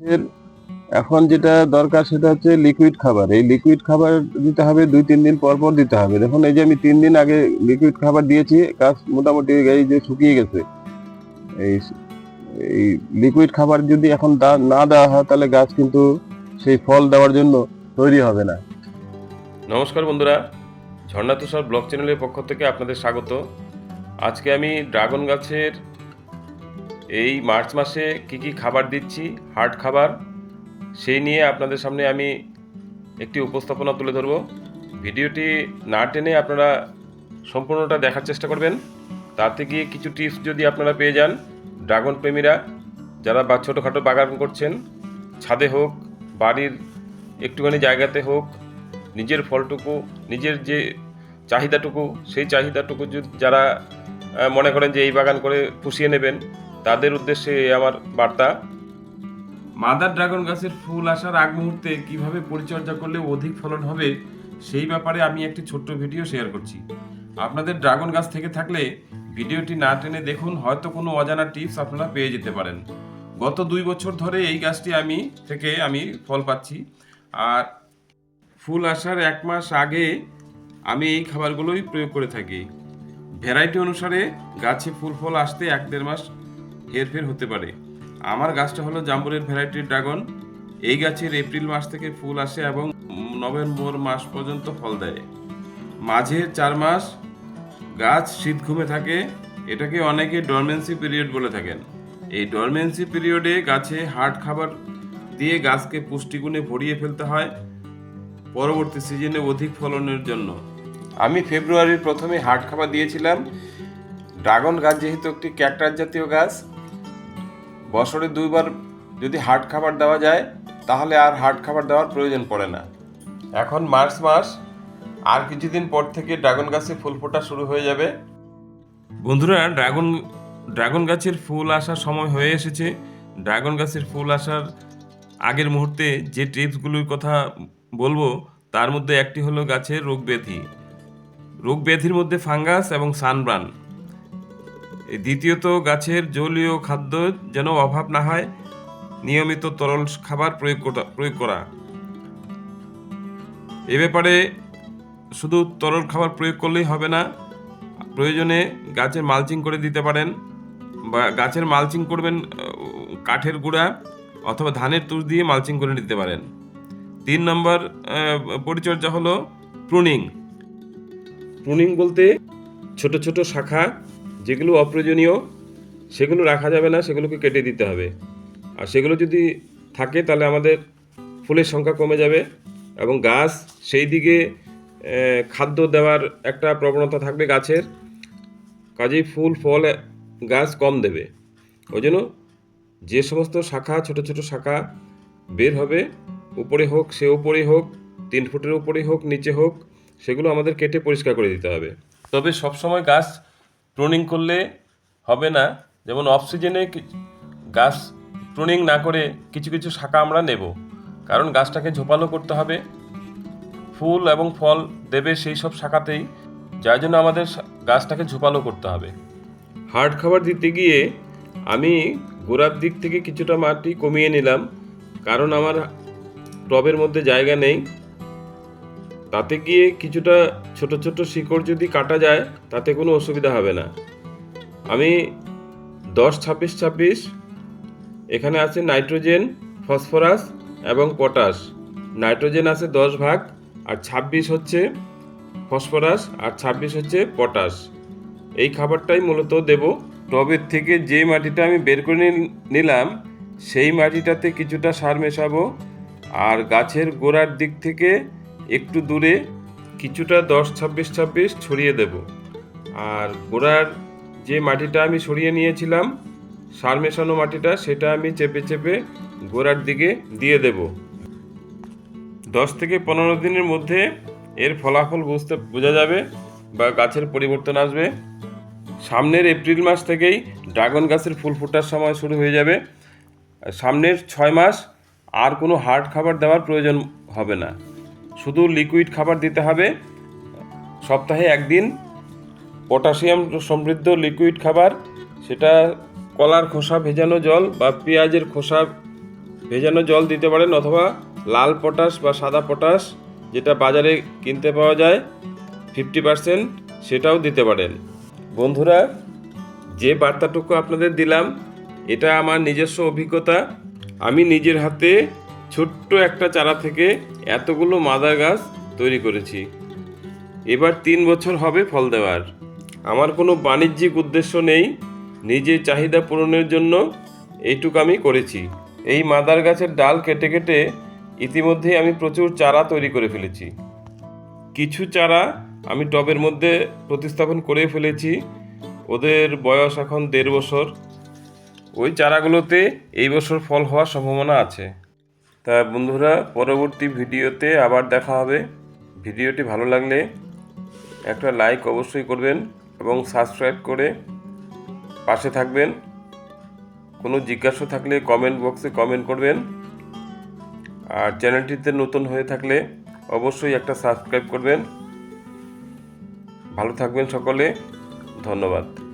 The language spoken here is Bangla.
এর এখন যেটা দরকার সেটা হচ্ছে লিকুইড খাবার। এই লিকুইড খাবার দিতে হবে দুই, তিন দিন পর পর দিতে হবে। দেখুন, এই যে আমি তিন দিন আগে লিকুইড খাবার দিয়েছি গাছ মোটামুটি এই যে শুকিয়ে গেছে। এই এই লিকুইড খাবার যদি এখন না দেওয়া হয়, তাহলে গাছ কিন্তু সেই ফল দেওয়ার জন্য তৈরি হবে না। নমস্কার বন্ধুরা। ঝর্ণা তুষার ব্লগ চ্যানেলের পক্ষ থেকে আপনাদের স্বাগত। আজকে আমি ড্রাগন গাছের এই মার্চ মাসে কি কি খাবার দিচ্ছি, হার্ড খাবার, সেই নিয়ে আপনাদের সামনে আমি একটি উপস্থাপনা তুলে ধরব। ভিডিওটি না টেনে আপনারা সম্পূর্ণটা দেখার চেষ্টা করবেন। তাতে গিয়ে কিছু টিপস যদি আপনারা পেয়ে যান, ড্রাগন প্রেমীরা, যারা বা ছোটোখাটো বাগান করছেন, ছাদে হোক, বাড়ির একটুখানি জায়গাতে হোক, নিজের ফলটুকু, নিজের যে চাহিদাটুকু, সেই চাহিদাটুকু যারা মনে করেন যে এই বাগান করে পুষিয়ে নেবেন তাদের উদ্দেশ্যে আমার বার্তা। মাদার ড্রাগন গাছের ফুল আসার আগ মুহূর্তে কীভাবে পরিচর্যা করলে অধিক ফলন হবে, সেই ব্যাপারে আমি একটি ছোট্ট ভিডিও শেয়ার করছি। আপনাদের ড্রাগন গাছ থেকে থাকলে ভিডিওটি না টেনে দেখুন, হয়তো কোনো অজানা টিপস আপনারা পেয়ে যেতে পারেন। গত দুই বছর ধরে এই গাছটি আমি, থেকে আমি ফল পাচ্ছি। আর ফুল আসার এক মাস আগে আমি এই খাবারগুলোই প্রয়োগ করে থাকি। ভ্যারাইটি অনুসারে গাছে ফুল ফল আসতে এক দেড় মাস হেরফের হতে পারে। আমার গাছটা হলো জাম্বুরের ভ্যারাইটির ড্রাগন। এই গাছের এপ্রিল মাস থেকে ফুল আসে এবং নভেম্বর মাস পর্যন্ত ফল দেয়। মাঝে চার মাস গাছ শীত ঘুমে থাকে। এটাকে অনেকে ডরমেন্সি পিরিয়ড বলে থাকেন। এই ডরমেন্সি পিরিয়ডে গাছে হার্ড খাবার দিয়ে গাছকে পুষ্টিগুণে ভরিয়ে ফেলতে হয় পরবর্তী সিজনে অধিক ফলনের জন্য। আমি ফেব্রুয়ারির প্রথমে হার্ড খাবার দিয়েছিলাম। ড্রাগন গাছ যেহেতু একটি ক্যাকটাস জাতীয় গাছ, বছরে দুইবার যদি হার্ড খাবার দেওয়া যায়, তাহলে আর হার্ড খাবার দেওয়ার প্রয়োজন পড়ে না। এখন মার্চ মাস, আর কিছুদিন পর থেকে ড্রাগন গাছে ফুল ফোটা শুরু হয়ে যাবে। বন্ধুরা, ড্রাগন ড্রাগন গাছের ফুল আসার সময় হয়ে এসেছে। ড্রাগন গাছের ফুল আসার আগের মুহূর্তে যে টিপসগুলোর কথা বলব, তার মধ্যে একটি হলো গাছের রোগ ব্যাধি রোগ ব্যাধির মধ্যে ফাঙ্গাস এবং সানব্রান। দ্বিতীয়ত, গাছের জলীয় খাদ্য যেন অভাব না হয়, নিয়মিত তরল খাবার প্রয়োগ প্রয়োগ করা। এ ব্যাপারে শুধু তরল খাবার প্রয়োগ করলেই হবে না, প্রয়োজনে গাছের মালচিং করে দিতে পারেন বা গাছের মালচিং করবেন কাঠের গুঁড়া অথবা ধানের তুষ দিয়ে মালচিং করে নিতে পারেন। তিন নম্বর পরিচর্যা হলো প্রুনিং। প্রুনিং বলতে ছোট ছোট শাখা যেগুলো অপ্রয়োজনীয়, সেগুলো রাখা যাবে না, সেগুলোকে কেটে দিতে হবে। আর সেগুলো যদি থাকে, তাহলে আমাদের ফুলের সংখ্যা কমে যাবে এবং গাছ সেই দিকে খাদ্য দেওয়ার একটা প্রবণতা থাকবে গাছের। কাজেই ফুল, ফল, গাছ কম দেবে। ওই জন্য যে সমস্ত শাখা, ছোট ছোট শাখা বের হবে, উপরে হোক, সে উপরে হোক, তিন ফুটের উপরে হোক, নিচে হোক, সেগুলো আমাদের কেটে পরিষ্কার করে দিতে হবে। তবে সবসময় গাছ প্রুনিং করলে হবে না। যেমন অফ সিজনে গাছ প্রুনিং না করে কিছু কিছু শাখা আমরা নেব। কারণ গাছটাকে ঝোপালো করতে হবে। ফুল এবং ফল দেবে সেই সব শাখাতেই, যার জন্য আমাদের গাছটাকে ঝোপালো করতে হবে। হার্ড খাবার দিতে গিয়ে আমি গোড়ার দিক থেকে কিছুটা মাটি কমিয়ে নিলাম। কারণ আমার টবের মধ্যে জায়গা নেই। তাতে গিয়ে কিছুটা ছোট ছোট শিকড় যদি কাটা যায়, তাতে কোনো অসুবিধা হবে না। আমি দশ ছাব্বিশ ছাব্বিশ, এখানে আছে নাইট্রোজেন, ফসফরাস এবং পটাশ। নাইট্রোজেন আছে দশ ভাগ, আর ছাব্বিশ হচ্ছে ফসফরাস, আর ছাব্বিশ হচ্ছে পটাশ। এই খাবারটাই মূলত দেব। টবের থেকে যে মাটিটা আমি বের করে নিল- নিলাম, সেই মাটিটাতে কিছুটা সার মেশাবো। আর গাছের গোড়ার দিক থেকে একটু দূরে কিছুটা দশ, ছাব্বিশ ছাব্বিশ ছড়িয়ে দেব। আর গোড়ার যে মাটিটা আমি সরিয়ে নিয়েছিলাম, সার মেশানো মাটিটা, সেটা আমি চেপে চেপে গোড়ার দিকে দিয়ে দেব। দশ থেকে পনেরো দিনের মধ্যে এর ফলাফল বুঝতে, বোঝা যাবে বা গাছের পরিবর্তন আসবে। সামনের এপ্রিল মাস থেকেই ড্রাগন গাছের ফুল ফোটার সময় শুরু হয়ে যাবে। সামনের ছয় মাস আর কোনো হার্ড খাবার দেওয়ার প্রয়োজন হবে না। শুধু লিকুইড খাবার দিতে হবে। সপ্তাহে একদিন পটাশিয়াম সমৃদ্ধ লিকুইড খাবার, সেটা কলার খোসা ভেজানো জল বা পেঁয়াজের খোসা ভেজানো জল দিতে পারেন অথবা লাল পটাশ বা সাদা পটাশ যেটা বাজারে কিনতে পাওয়া যায় ফিফটি পার্সেন্ট সেটাও দিতে পারেন। বন্ধুরা, যে বার্তাটুকু আপনাদের দিলাম, এটা আমার নিজস্ব অভিজ্ঞতা। আমি নিজের হাতে ছোট্ট একটা চারা থেকে এতগুলো মাদার গাছ তৈরি করেছি। এবার তিন বছর হবে ফল দেওয়ার। আমার কোনো বাণিজ্যিক উদ্দেশ্য নেই, নিজের চাহিদা পূরণের জন্য এইটুকু আমি করেছি। এই মাদার গাছের ডাল কেটে কেটে ইতিমধ্যেই আমি প্রচুর চারা তৈরি করে ফেলেছি। কিছু চারা আমি টবের মধ্যে প্রতিস্থাপন করে ফেলেছি। ওদের বয়স এখন দেড় বছর। ওই চারাগুলোতে এই বছর ফল হওয়ার সম্ভাবনা আছে। তা বন্ধুরা, পরবর্তী ভিডিওতে আবার দেখা হবে। ভিডিওটি ভালো লাগলে একটা লাইক অবশ্যই করবেন এবং সাবস্ক্রাইব করে পাশে থাকবেন। কোনো জিজ্ঞাসা থাকলে কমেন্ট বক্সে কমেন্ট করবেন। আর চ্যানেলটিতে নতুন হয়ে থাকলে অবশ্যই একটা সাবস্ক্রাইব করবেন। ভালো থাকবেন সকলে। ধন্যবাদ।